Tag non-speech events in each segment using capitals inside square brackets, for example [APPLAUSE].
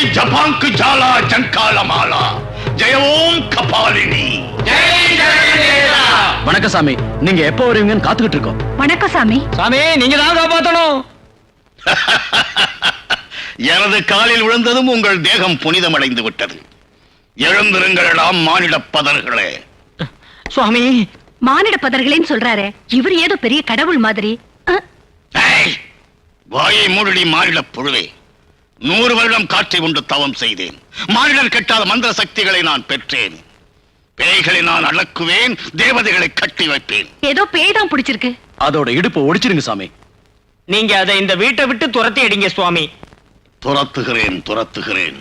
ஜெய் ஜபாங்கு ஜாலா ஜங்காலமாலா ஜெய ஓம் கபாலினி. வணக்கம் சாமி. நீங்க எப்போ வருவீங்கன்னு காத்துக்கிட்டு இருக்கோம். வணக்கம் சாமி. சாமி நீங்க தான் காப்பாத்தணும். [LAUGHS] எனது காலில் விழுந்ததும் உங்கள் தேகம் புனிதமடைந்து விட்டது. எழுந்திருங்களடாம் மானிட பதர்களே. சுவாமி மானிட பதர்களேன்னு சொல்றாரு. இவர் ஏதோ பெரிய கடவுள் மாதிரி. வாயை மூடடி மானிட புழுவே. நூறு வருடம் காற்றை உண்டு தவம் செய்தேன். மானிடர் கெட்டாத மந்திர சக்திகளை நான் பெற்றேன். பேய்களை நான் அடக்குவேன் தேவதைகளை கட்டி வைப்பேன். ஏதோ பேய் தான் பிடிச்சிருக்கு. அதோட இடுப்பை ஒடிச்சிருங்க சாமி. நீங்க அதை இந்த வீட்டை விட்டு துரத்தி அடிங்க சுவாமி. துரத்துகிறேன் துரத்துகிறேன்.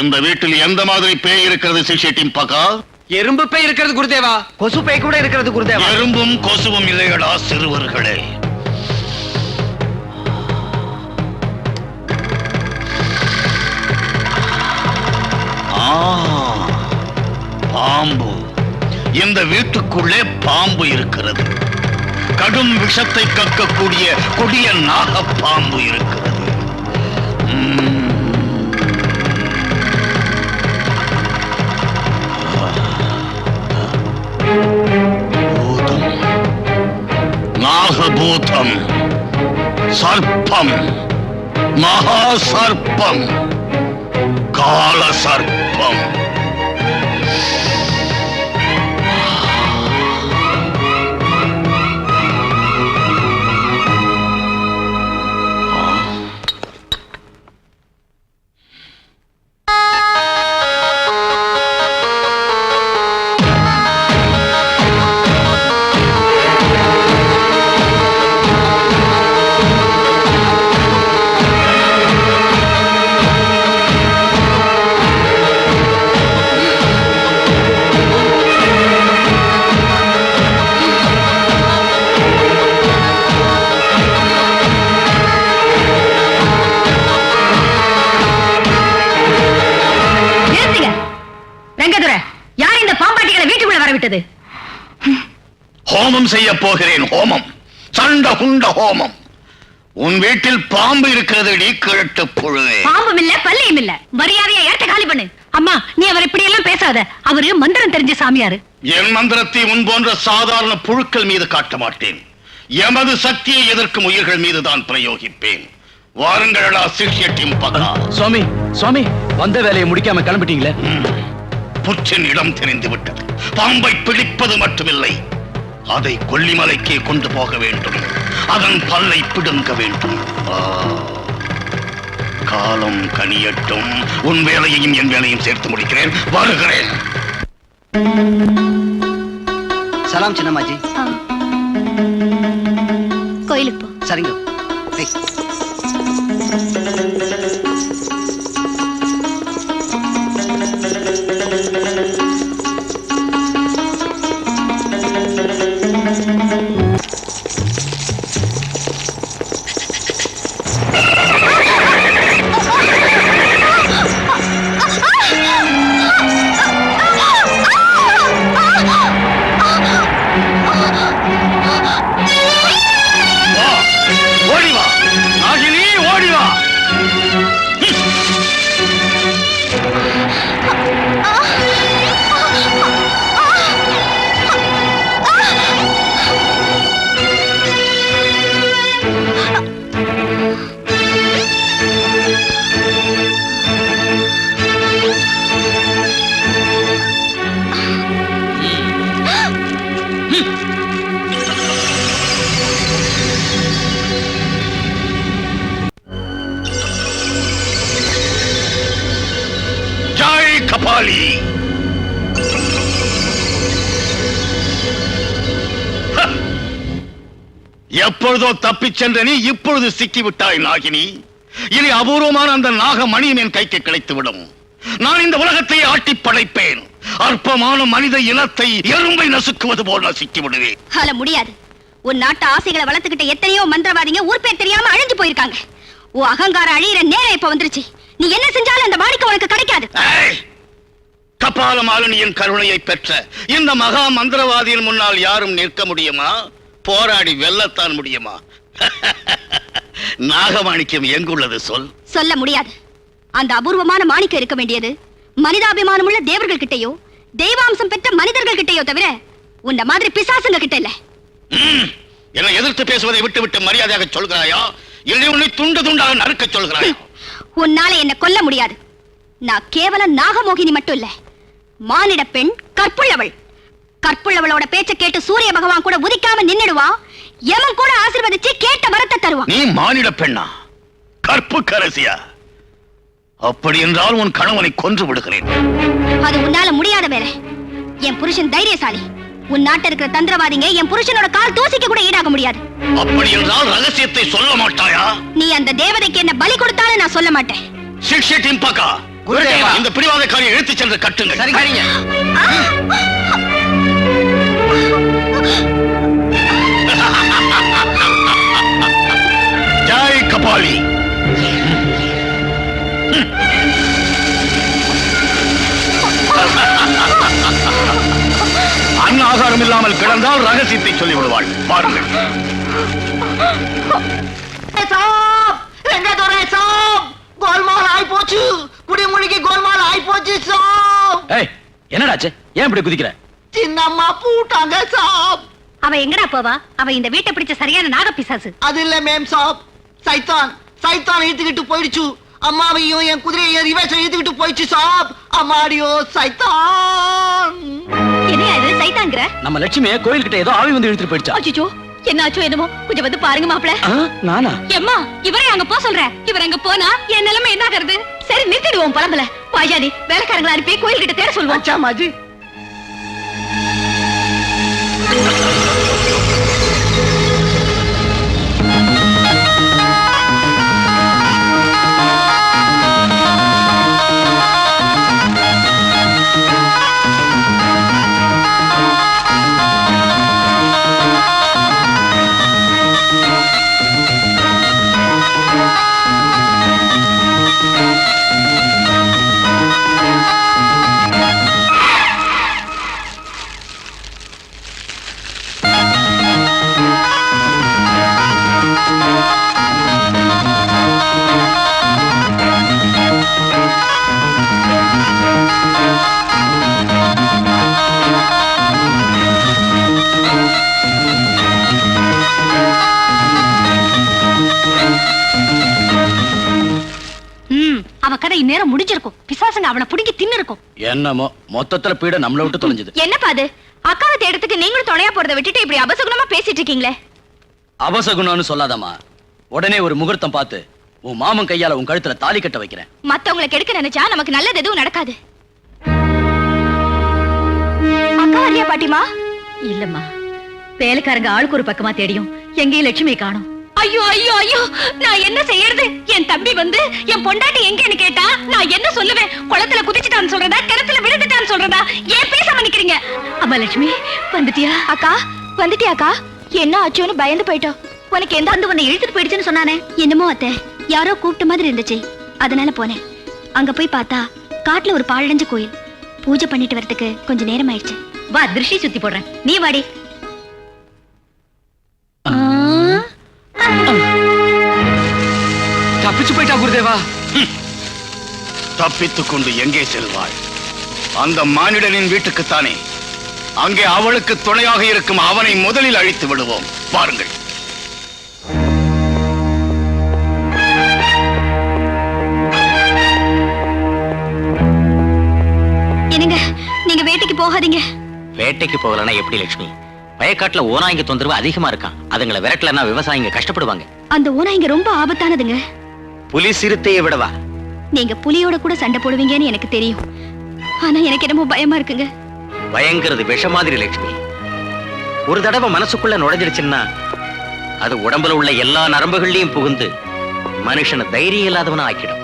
இந்த வீட்டில் எந்த மாதிரி பேய் இருக்கிறது சிஷியட்டின் பகா எறும்பு பேய் இருக்கிறது குருதேவா? கொசு பேய் கூட இருக்கிறது குருதேவா? எறும்பும் கொசுவும் இல்லையடா சிறுவர்களே. பாம்பு. இந்த வீட்டுக்குள்ளே பாம்பு இருக்கிறது. கடும் விஷத்தை கக்கக்கூடிய கொடிய நாக பாம்பு இருக்கிறது. நாகபூதம். சர்ப்பம். மகா சர்ப்பம் கால சர்ப்பம் விட்டது ஹோமம் செய்ய போகிறேன் ஹோமம். சண்ட குண்ட ஹோமம். உன் வீட்டில் பாம்பு இருக்கிறது நீ கிழட்டு புழுவே. பாம்பும் இல்ல பல்லியும் இல்ல மரியாதையா ஏற்ற காலி பண்ணு. அம்மா நீ அவர் இப்படி எல்லாம் பேசாத. அவரு மந்திரம் தெரிஞ்ச சாமியாரு. என் மந்திரத்தை உன் போன்ற சாதாரண புழுக்கள் மீது காட்ட மாட்டேன். எமது சக்தியை எதிர்க்கும் உயிர்கள் மீது தான் பிரயோகிப்பேன் வாருங்களடா சிஷ்யட்டின் பகா. சுவாமி சுவாமி வந்த வேலையை முடிக்காம கிளம்பிட்டீங்களே? புற்றின் இடம் தெரிந்து விட்டது. பாம்பை பிடிப்பது மட்டுமில்லை. அதை கொல்லிமலைக்கே கொண்டு போக வேண்டும். அதன் பல்லை பிடுங்க வேண்டும். காலம் கனியட்டும். உன் வேலையையும் என் வேலையும் சேர்த்து முடிக்கிறேன். வருகிறேன். சலாம் சின்னம்மாஜி. கோயிலுக்கு போ. சரிங்க. எப்பொழுதோ தப்பிச் சென்ற நீ இப்பொழுது சிக்கிவிட்டாய் நாகினி. இனி அபூர்வமான அந்த நாகமணியும் என் கைக்கு கிடைத்துவிடும். நான் இந்த உலகத்தை ஆட்டி படைப்பேன். அற்பமான மனித இனத்தை எறும்பை நசுக்குவது போல் விடுவேன் ஆல முடியாது. உன் நாட்டு ஆசைகளை வளர்த்துக்கிட்ட எத்தனையோ மந்திரவாதிங்க ஊர் பேர் தெரியாம அழிஞ்சு போயிருக்காங்க. உன் அகங்காரம் அழியிற நேரம் இப்ப வந்துருச்சு. நீ என்ன செஞ்சாலும் அந்த மாணிக்கம் உனக்கு கிடைக்காது! கபால மாலினியின் கருணையை பெற்ற இந்த மகா மந்திரவாதியின் முன்னால் யாரும் நிற்க முடியுமா? போராடி வெல்லத்தான் முடியுமா? நாகமாணிக்கம் எங்குள்ளது சொல். சொல்ல முடியாது. அந்த அபூர்வமான மாணிக்கம் இருக்க வேண்டியது மனிதாபிமானமுள்ள தேவர்கள் கிட்டயோ தெய்வாம்சம் பெற்ற மனிதர்கள் கிட்டயோ தவிர உன்ன மாதிரி பிசாசுங்க கிட்ட இல்ல என்னை எதிர்த்து பேசுவதை விட்டு விட்டு மரியாதையாக சொல்கிறாயா? இல்லை உன்னை துண்டு துண்டாக நறுக்க சொல்கிறாயா? உன்னால என்ன கொல்ல முடியாது. நான் கேவலம் நாகமோகினி மட்டும் இல்ல மானிட பெண் கற்புள்ளவள் கற்புள்ளவளோட பேச்ச கேட்டு சூரிய பகவான் கூட உதிக்காம நின்னுடுவான் எவன் கூட ஆசீர்வதிச்சு கேட்ட வரத்தை தருவான். நீ மானிட பெண்ணா? கற்பு கரசியா? அப்படி என்றால் உன் கணவனை கொன்று விடுகிறேன். அது உன்னால முடியாத வேலை. என் புருஷன் தைரியசாலி. உன் நாட்டில் இருக்கிற தந்திரவாதிங்க என் புருஷனோட கால் தூசிக்க கூட ஈடாக முடியாது. அப்படி என்றால் ரகசியத்தை சொல்ல மாட்டாயா? நீ அந்த தேவதைக்கு என்ன பலி கொடுத்தாலும் நான் சொல்ல மாட்டேன். சிக்ஷே டிம்பக்கா குருதேவா. இந்த பிடிவாதக்காரியை இழுத்துச் சென்று கட்டுங்கள். சரிங்க. சரிங்க சொல்லி விடுவாள். பாருங்கள் கோல்மால் ஆயி போச்சு குடிமொழிக்கு கோல்மால் ஆயி போச்சு சாப் ஏய் என்னடாச்சு? ஏன் இப்படி குதிக்கிற? சின்னம்மா பூட்டாங்க சாப் அவ எங்கடா போவா? அவ இந்த வீட்டை பிடிச்ச சரியான நாக பிசாசு அது இல்ல மேம் சாப். சைத்தான். சைத்தான் இழுத்துக்கிட்டு போயிடுச்சு. அம்மாவையும் என் குதிரையை ரிவேஷன் இழுத்துக்கிட்டு போயிடுச்சு சாப். அம்மாடியோ சைத்தான். என்னையா இது சைத்தாங்கிற நம்ம லட்சுமியை கோயில்கிட்ட ஏதோ ஆவி வந்து இழுத்துட்டு போயிடுச்சா? அச்சோ என்னாச்சோ என்னமோ. கொஞ்சம் வந்து பாருங்க மாப்பிள. ஆ, நானா? எம்மா இவரே அங்க போ சொல்ற. இவர் அங்க போனா என் நிலைமை என்ன ஆகுறது சரி நிறுத்திடுவோம் பழம்பல வாயாடி வேலைக்காரங்களை அனுப்பி கோயில் கிட்ட தேட சொல்லுவோம் அச்சா மாஜி. இந்நேரம் முடிஞ்சிருக்கும். பிசாசுங்க அவனை புடுங்கி தின்னு இருக்கும் என்னமோ மொத்தத்துல பீட நம்மள விட்டு தொலைஞ்சது. என்னப்பா அது? அக்காவை தேடத்துக்கு நீங்களும் துணையா போறதை விட்டுட்டு இப்படி அபசகுணமா பேசிட்டு இருக்கீங்களே? அவசகுணம்னு சொல்லாதம்மா. உடனே ஒரு முகூர்த்தம் பார்த்து உன் மாமன் கையால உன் கழுத்துல தாலி கட்ட வைக்கிறேன். மத்தவங்களை கெடுக்க நினைச்சா நமக்கு நல்லது எதுவும் நடக்காது. அக்கா வரியா பாட்டிமா? இல்லம்மா. வேலைக்காரங்க ஆளுக்கு ஒரு பக்கமா தேடியும் எங்கேயும் லட்சுமி காணோம். ஐயோ ஐயோ ஐயோ நான் என்ன செய்யறது? என் தம்பி வந்து என் பொண்டாட்டி எங்கன்னு கேட்டா நான் என்ன சொல்லுவேன்? குளத்துல குதிச்சுட்டான்னு சொல்றதா கிணத்துல விழுந்துட்டான்னு சொல்றதா? ஏன் பேசாம நிக்கிறீங்க? அம்மா லட்சுமி வந்துட்டியா? அக்கா வந்துட்டியாக்கா என்ன ஆச்சோன்னு பயந்து போயிட்டோம். உனக்கு எந்த வந்து உன்னை இழுத்துட்டு போயிடுச்சுன்னு சொன்னானே? என்னமோ அத்தை யாரோ கூப்பிட்ட மாதிரி இருந்துச்சு. அதனால போனேன். அங்க போய் பார்த்தா காட்டுல ஒரு பாழடைஞ்ச கோயில். பூஜை பண்ணிட்டு வரதுக்கு கொஞ்சம் நேரம் ஆயிடுச்சு. வா திருஷ்டி சுத்தி போடுறேன். நீ வாடி. குருதேவா. தப்பித்துக் கொண்டு எங்கே செல்வாள் அந்த மானிடனின் வீட்டுக்குத்தானே. அங்கே அவளுக்கு துணையாக இருக்கும் அவனை முதலில் அழித்து விடுவோம். பாருங்கள் என்னங்க நீங்க வேட்டைக்கு போகாதீங்க. வேட்டைக்கு போகலன்னா எப்படி லட்சுமி வயக்காட்டுல ஓனாய்ங்க தொந்தரவு அதிகமா இருக்கான். அதுங்களை விரட்டலன்னா விவசாயிங்க கஷ்டப்படுவாங்க. அந்த ஓனா இங்க ரொம்ப ஆபத்தானதுங்க. புலி சிறுத்தையை விடவா? நீங்க புலியோட கூட சண்டை போடுவீங்கன்னு எனக்கு தெரியும். ஆனா எனக்கு என்னமோ பயமா இருக்குங்க. பயங்கிறது விஷ மாதிரி லட்சுமி. ஒரு தடவை மனசுக்குள்ள நுழைஞ்சிடுச்சுன்னா அது உடம்புல உள்ள எல்லா நரம்புகள்லயும் புகுந்து மனுஷனை தைரியம் இல்லாதவனா ஆக்கிடும்.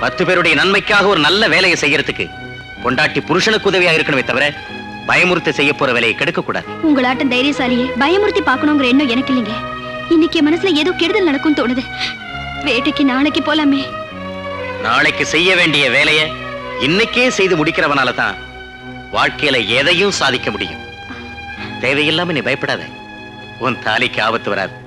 பத்து பேருடைய நன்மைக்காக ஒரு நல்ல வேலையை செய்யறதுக்கு பொண்டாட்டி புருஷனுக்கு உதவியா இருக்கணுமே தவிர பயமுறுத்தி செய்ய போற வேலையை கெடுக்க கூடாது. உங்களாட்டம் தைரியசாலியே பயமுறுத்தி பார்க்கணுங்கிற எண்ணம் எனக்கு இல்லைங்க. இன்னைக்கு என் மனசுல ஏதோ கெடுதல் நடக்கும் தோணுது. வேட்டைக்கு நாளைக்கு போலாமே. நாளைக்கு செய்ய வேண்டிய வேலையை இன்னைக்கே செய்து முடிக்கிறவனால தான் வாழ்க்கையில எதையும் சாதிக்க முடியும். தேவையில்லாம நீ பயப்படாத. உன் தாலிக்கு ஆபத்து வராது.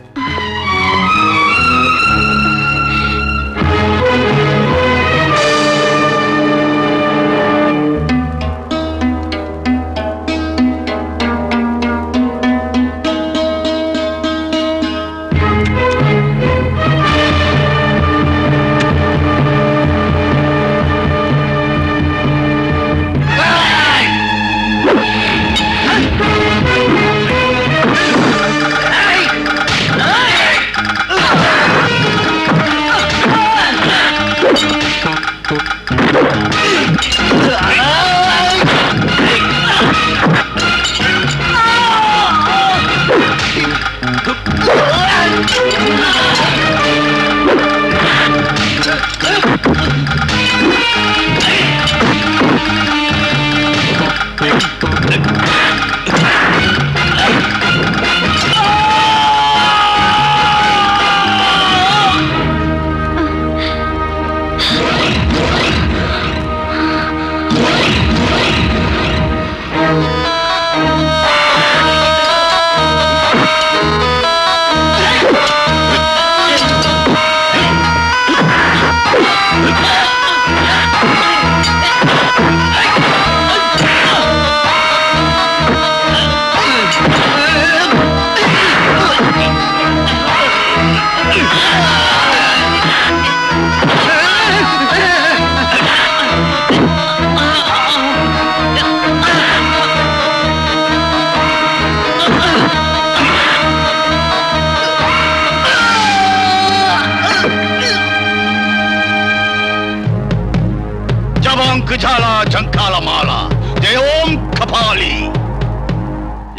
குஜாலா ஜங்கால மாலா. ஜெயோம் கபாலி.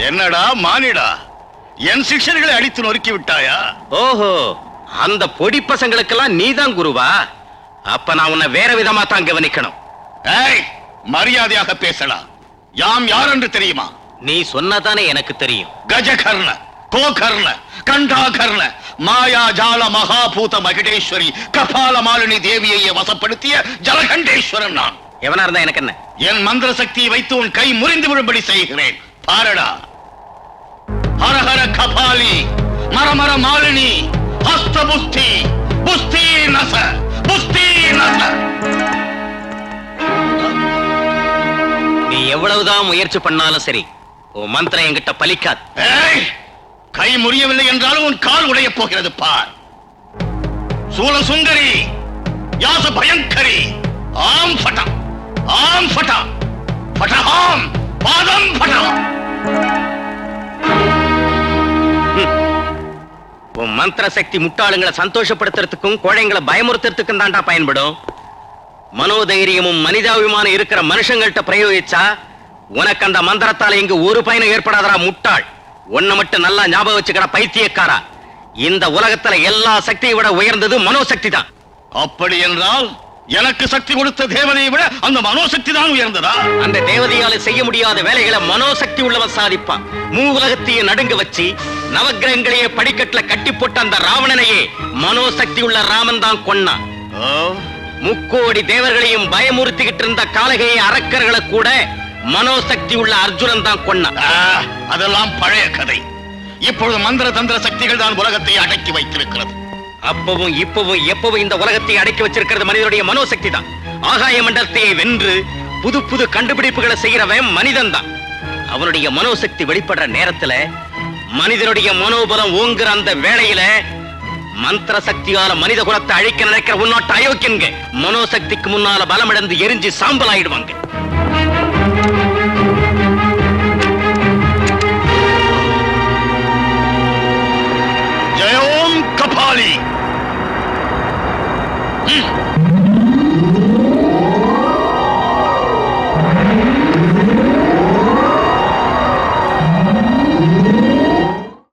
என்னடா மானிடா? என் சிஷ்யர்களை அடித்து நொறுக்கி விட்டாயா? ஓஹோ அந்த பொடி பசங்களுக்கெல்லாம் நீதான் குருவா? அப்ப நான் உன்னை வேற விதமா தான் கவனிக்கணும். ஏய் மரியாதையாக பேசலாம் யாம் யார் என்று தெரியுமா? நீ சொன்னதானே எனக்கு தெரியும். கஜகர்ண கோகர்ண கண்டாகர்ண மாயா ஜால மகாபூத மகிடேஸ்வரி கபால மாலினி தேவியை வசப்படுத்திய ஜலகண்டேஸ்வரன் நான். எவனா இருந்தா எனக்கு என்ன? என் மந்திர சக்தியை வைத்து உன் கை முறிந்து விடும்படி செய்கிறேன். பாரடா. ஹரஹர கபாலி மரமர மாலினி ஹஸ்த புஸ்தி புஸ்தி நச புஸ்தி நச. நீ எவ்வளவுதான் முயற்சி பண்ணாலும் சரி உன் மந்திரம் என்கிட்ட பலிக்காது. கை முறியவில்லை என்றாலும் உன் கால் உடையப் போகிறது பார். சூலசுந்தரி யாச பயங்கரி ஆம் ஃபட்டம் ஆம் ஃபட்டம் ஃபட்டஹாம் பாதம் ஃபட்டம் உன் மந்திர சக்தி முட்டாளுங்களை சந்தோஷப்படுத்துறதுக்கும் கோழைங்களை பயமுறுத்துறதுக்கும் தான்டா பயன்படும். மனோதைரியமும் மனிதாபிமானம் இருக்கிற மனுஷங்கள்ட்ட பிரயோகிச்சா உனக்கு அந்த மந்திரத்தால இங்கு ஒரு பயனும் ஏற்படாதரா முட்டாள். உன்னை மட்டும் நல்லா ஞாபகம் வச்சுக்கிற பைத்தியக்காரா. இந்த உலகத்துல எல்லா சக்தியை விட உயர்ந்தது மனோசக்தி தான். அப்படி என்றால் எனக்கு சக்தி கொடுத்த தேவதையை விட அந்த மனோசக்தி தான் உயர்ந்ததா? அந்த தேவதையால செய்ய முடியாத வேலைகளை மனோசக்தி உள்ளவன் சாதிப்பான். மூ உலகத்தையே நடுங்க வச்சு நவக்கிரகங்களையே படிக்கட்டுல கட்டி போட்ட அந்த ராவணனையே மனோசக்தி உள்ள ராமன் தான் கொன்னான். முக்கோடி தேவர்களையும் பயமுறுத்திக்கிட்டு இருந்த காலகையை அரக்கர்களை கூட மனோசக்தி உள்ள அர்ஜுனன் தான் கொன்னான். அதெல்லாம் பழைய கதை. இப்பொழுது மந்திர தந்திர சக்திகள் தான் உலகத்தை அடக்கி வைத்திருக்கிறது. அப்பவும் இப்பவும் எப்பவும் இந்த உலகத்தை அடக்கி வச்சிருக்கிறது மனிதனுடைய மனோசக்தி தான் ஆகாய மண்டலத்தையே வென்று புது புது கண்டுபிடிப்புகளை செய்யறவன் மனிதன் தான் அவனுடைய மனோசக்தி வெளிப்படுற நேரத்துல மனிதனுடைய மனோபலம் ஓங்குற அந்த வேளையில மந்திர சக்தியால மனித குலத்தை அழிக்க நினைக்கிற உன்னோட்ட அயோக்கியன்க மனோசக்திக்கு முன்னால பலமிழந்து எரிஞ்சு சாம்பல் ஆயிடுவாங்க ஜெயோம் கபாலி ம்.